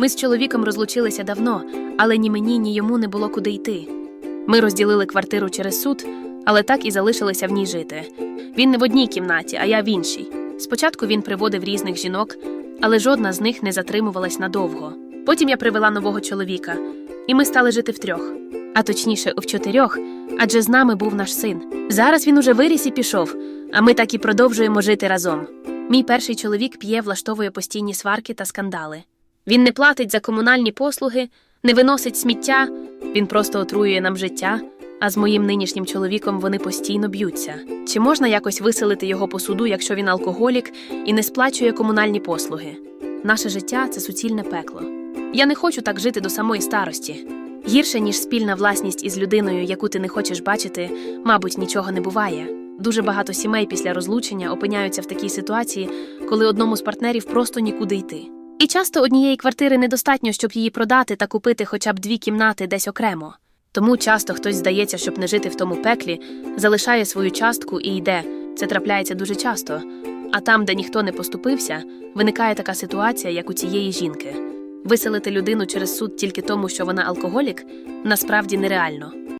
Ми з чоловіком розлучилися давно, але ні мені, ні йому не було куди йти. Ми розділили квартиру через суд, але так і залишилися в ній жити. Він не в одній кімнаті, а я в іншій. Спочатку він приводив різних жінок, але жодна з них не затримувалась надовго. Потім я привела нового чоловіка, і ми стали жити втрьох, а точніше, в чотирьох, адже з нами був наш син. Зараз він уже виріс і пішов, а ми так і продовжуємо жити разом. Мій перший чоловік п'є, влаштовує постійні сварки та скандали. Він не платить за комунальні послуги, не виносить сміття, він просто отруює нам життя. А з моїм нинішнім чоловіком вони постійно б'ються. Чи можна якось виселити його по суду, якщо він алкоголік і не сплачує комунальні послуги? Наше життя це суцільне пекло. Я не хочу так жити до самої старості. Гірше, ніж спільна власність із людиною, яку ти не хочеш бачити, мабуть, нічого не буває. Дуже багато сімей після розлучення опиняються в такій ситуації, коли одному з партнерів просто нікуди йти. І часто однієї квартири недостатньо, щоб її продати та купити хоча б дві кімнати десь окремо. Тому часто хтось здається, щоб не жити в тому пеклі, залишає свою частку і йде. Це трапляється дуже часто. А там, де ніхто не поступився, виникає така ситуація, як у цієї жінки. Виселити людину через суд тільки тому, що вона алкоголік, насправді нереально.